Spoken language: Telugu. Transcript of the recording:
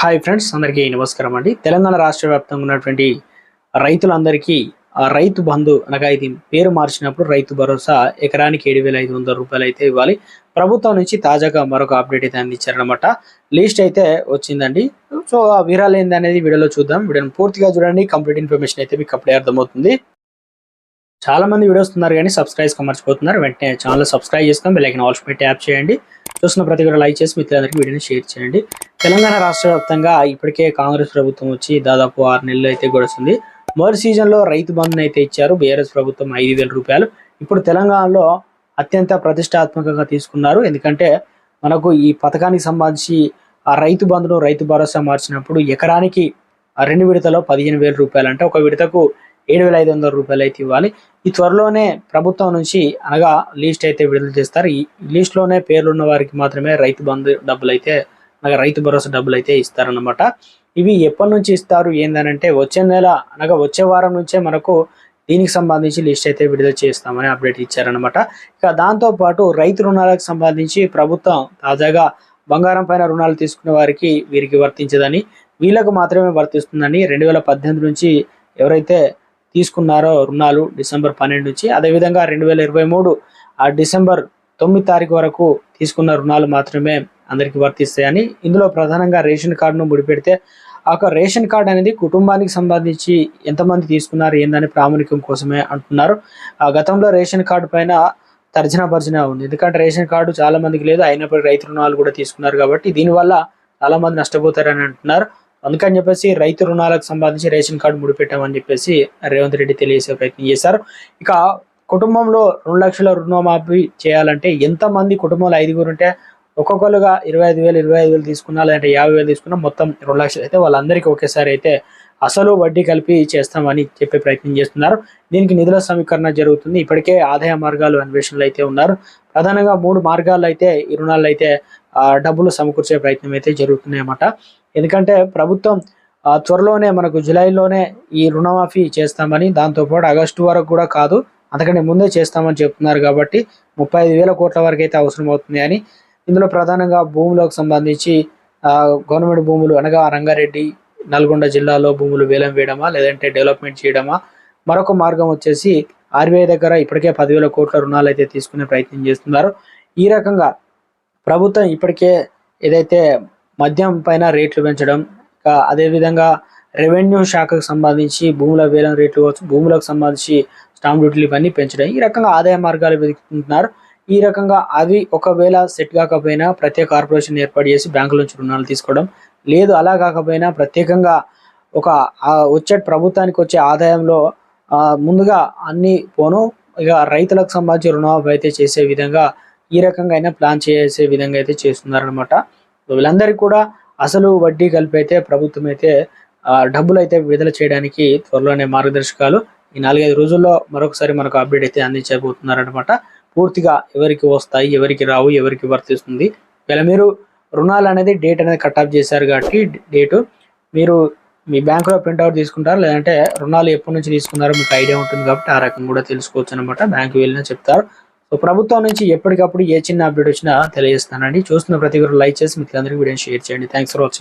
హాయ్ ఫ్రెండ్స్ అందరికీ నమస్కారం అండి. తెలంగాణ రాష్ట్ర వ్యాప్తంగా ఉన్నటువంటి రైతులందరికీ ఆ రైతు బంధు అనగా ఇది పేరు మార్చినప్పుడు రైతు భరోసా ఎకరానికి ఏడు వేల ఐదు వందల రూపాయలు అయితే ఇవ్వాలి. ప్రభుత్వం నుంచి తాజాగా మరొక అప్డేట్ అయితే అందించారనమాట లిస్ట్ అయితే వచ్చిందండి. సో ఆ వివరాలు ఏంది అనేది వీడియోలో చూద్దాం. వీడియోని పూర్తిగా చూడండి. కంప్లీట్ ఇన్ఫర్మేషన్ అయితే మీకు అప్పుడే అర్థమవుతుంది. చాలా మంది వీడియోస్ ఉన్నారు కానీ సబ్స్క్రైబ్స్ మర్చిపోతున్నారు. వెంటనే ఛానల్ సబ్స్క్రైబ్ చేసుకొని బెల్లైకన్ ఆల్స్ పెట్టి ట్యాప్ చేయండి. చూసిన ప్రతి కూడా లైక్ చేసి మిత్రులందరికీ వీడియోని షేర్ చేయండి. తెలంగాణ రాష్ట్ర వ్యాప్తంగా ఇప్పటికే కాంగ్రెస్ ప్రభుత్వం వచ్చి దాదాపు ఆరు నెలలు అయితే గడుస్తుంది. మొదటి సీజన్లో రైతు బంధుని అయితే ఇచ్చారు. బీఆర్ఎస్ ప్రభుత్వం ఐదు వేల రూపాయలు. ఇప్పుడు తెలంగాణలో అత్యంత ప్రతిష్టాత్మకంగా తీసుకున్నారు. ఎందుకంటే మనకు ఈ పథకానికి సంబంధించి ఆ రైతు బంధును రైతు భరోసా మార్చినప్పుడు ఎకరానికి రెండు విడతలో పదిహేను వేల రూపాయలు అంటే ఒక విడతకు ఏడు వేల ఐదు వందల రూపాయలు అయితే ఇవ్వాలి. ఈ త్వరలోనే ప్రభుత్వం నుంచి అనగా లిస్ట్ అయితే విడుదల చేస్తారు. ఈ లిస్ట్లోనే పేర్లు ఉన్న వారికి మాత్రమే రైతు బంధు డబ్బులు అయితే అనగా రైతు భరోసా డబ్బులు అయితే ఇస్తారన్నమాట. ఇవి ఎప్పటి నుంచి ఇస్తారు? ఏందనంటే వచ్చే నెల అనగా వచ్చే వారం నుంచే మనకు దీనికి సంబంధించి లిస్ట్ అయితే విడుదల చేస్తామని అప్డేట్ ఇచ్చారనమాట ఇక దాంతో పాటు రైతు రుణాలకు సంబంధించి ప్రభుత్వం తాజాగా బంగారం పైన రుణాలు తీసుకునే వారికి వీరికి వర్తించదని వీళ్ళకు మాత్రమే వర్తిస్తుందని రెండు వేల పద్దెనిమిది నుంచి ఎవరైతే తీసుకున్నారో రుణాలు డిసెంబర్ పన్నెండు నుంచి. అదేవిధంగా రెండు వేల ఇరవై మూడు ఆ డిసెంబర్ తొమ్మిది తారీఖు వరకు తీసుకున్న రుణాలు మాత్రమే అందరికీ వర్తిస్తాయని. ఇందులో ప్రధానంగా రేషన్ కార్డును ముడిపెడితే ఆ రేషన్ కార్డు అనేది కుటుంబానికి సంబంధించి ఎంతమంది తీసుకున్నారు ఏందని ప్రాముఖ్యం కోసమే అంటున్నారు. ఆ గతంలో రేషన్ కార్డు పైన తర్జన భర్జన ఉంది. ఎందుకంటే రేషన్ కార్డు చాలా మందికి లేదు అయినప్పటికీ రైతు రుణాలు కూడా తీసుకున్నారు కాబట్టి దీనివల్ల చాలా మంది నష్టపోతారని అంటున్నారు. అందుకని చెప్పేసి రైతు రుణాలకు సంబంధించి రేషన్ కార్డు ముడిపెట్టామని చెప్పేసి రేవంత్ రెడ్డి తెలియజేసే ప్రయత్నం చేశారు. ఇక కుటుంబంలో రెండు లక్షల రుణమాఫీ చేయాలంటే ఎంతమంది కుటుంబంలో ఐదుగురు ఉంటే ఒక్కొక్కరుగా ఇరవై ఐదు వేలు ఇరవై ఐదు వేలు తీసుకున్నా లేదంటే యాభై వేలు తీసుకున్నా మొత్తం రెండు లక్షలు అయితే వాళ్ళందరికీ ఒకేసారి అయితే అసలు వడ్డీ కలిపి చేస్తామని చెప్పే ప్రయత్నం చేస్తున్నారు. దీనికి నిధుల సమీకరణ జరుగుతుంది. ఇప్పటికే ఆదాయ మార్గాలు అన్వేషణలు అయితే ఉన్నారు. ప్రధానంగా మూడు మార్గాలు అయితే ఈ రుణాలు అయితే డబ్బులు సమకూర్చే ప్రయత్నం అయితే జరుగుతున్నాయి అన్నమాట ఎందుకంటే ప్రభుత్వం త్వరలోనే మనకు జూలైలోనే ఈ రుణమాఫీ చేస్తామని దాంతోపాటు ఆగస్టు వరకు కూడా కాదు అంతకంటే ముందే చేస్తామని చెప్తున్నారు కాబట్టి ముప్పై ఐదు వేల కోట్ల వరకు అయితే అవసరం అవుతుంది అని. ఇందులో ప్రధానంగా భూములకు సంబంధించి గవర్నమెంట్ భూములు అనగా రంగారెడ్డి నల్గొండ జిల్లాలో భూములు వేలం వేయడమా లేదంటే డెవలప్మెంట్ చేయడమా మరొక మార్గం వచ్చేసి ఆర్బీఐ దగ్గర ఇప్పటికే పదివేల కోట్ల రుణాలు అయితే తీసుకునే ప్రయత్నం చేస్తున్నారు. ఈ రకంగా ప్రభుత్వం ఇప్పటికే ఏదైతే మద్యం పైన రేట్లు పెంచడం ఇంకా అదేవిధంగా రెవెన్యూ శాఖకు సంబంధించి భూముల వేలం రేట్లు కావచ్చు భూములకు సంబంధించి స్టాంప్ డ్యూటీలు ఇవన్నీ పెంచడం. ఈ రకంగా ఆదాయ మార్గాలు వెతుకుంటున్నారు ఈ రకంగా అవి ఒకవేళ సెట్ కాకపోయినా ప్రత్యేక కార్పొరేషన్ ఏర్పాటు చేసి బ్యాంకుల నుంచి రుణాలు తీసుకోవడం లేదు అలా కాకపోయినా ప్రత్యేకంగా ఒక వచ్చే ప్రభుత్వానికి వచ్చే ఆదాయంలో ముందుగా అన్ని పోను ఇక రైతులకు సంబంధించి రుణమాఫీ అయితే చేసే విధంగా ఈ రకంగా అయినా ప్లాన్ చేసే విధంగా అయితే చేస్తున్నారనమాట వీళ్ళందరికీ కూడా అసలు వడ్డీ కలిపి అయితే ప్రభుత్వం అయితే డబ్బులు అయితే విడుదల చేయడానికి త్వరలోనే మార్గదర్శకాలు ఈ నాలుగైదు రోజుల్లో మరొకసారి మనకు అప్డేట్ అయితే అందించబోతున్నారనమాట పూర్తిగా ఎవరికి వస్తాయి ఎవరికి రావు ఎవరికి వర్తిస్తుంది? ఇలా మీరు రుణాలు అనేది డేట్ అనేది కట్ ఆఫ్ చేశారు కాబట్టి డేటు మీరు మీ బ్యాంకులో ప్రింట్అవుట్ తీసుకుంటారు? లేదంటే రుణాలు ఎప్పటి నుంచి తీసుకున్నారో మీకు ఐడియా ఉంటుంది కాబట్టి ఆ రకం కూడా తెలుసుకోవచ్చు అనమాట బ్యాంకు వెళ్ళినా చెప్తారు. సో ప్రభుత్వం నుంచి ఎప్పటికప్పుడు ఏ చిన్న అప్డేట్ వచ్చినా తెలియజేస్తానండి. చూస్తున్న ప్రతి ఒక్కరు లైక్ చేసి మీకు అందరికీ వీడియో షేర్ చేయండి. Thanks for watching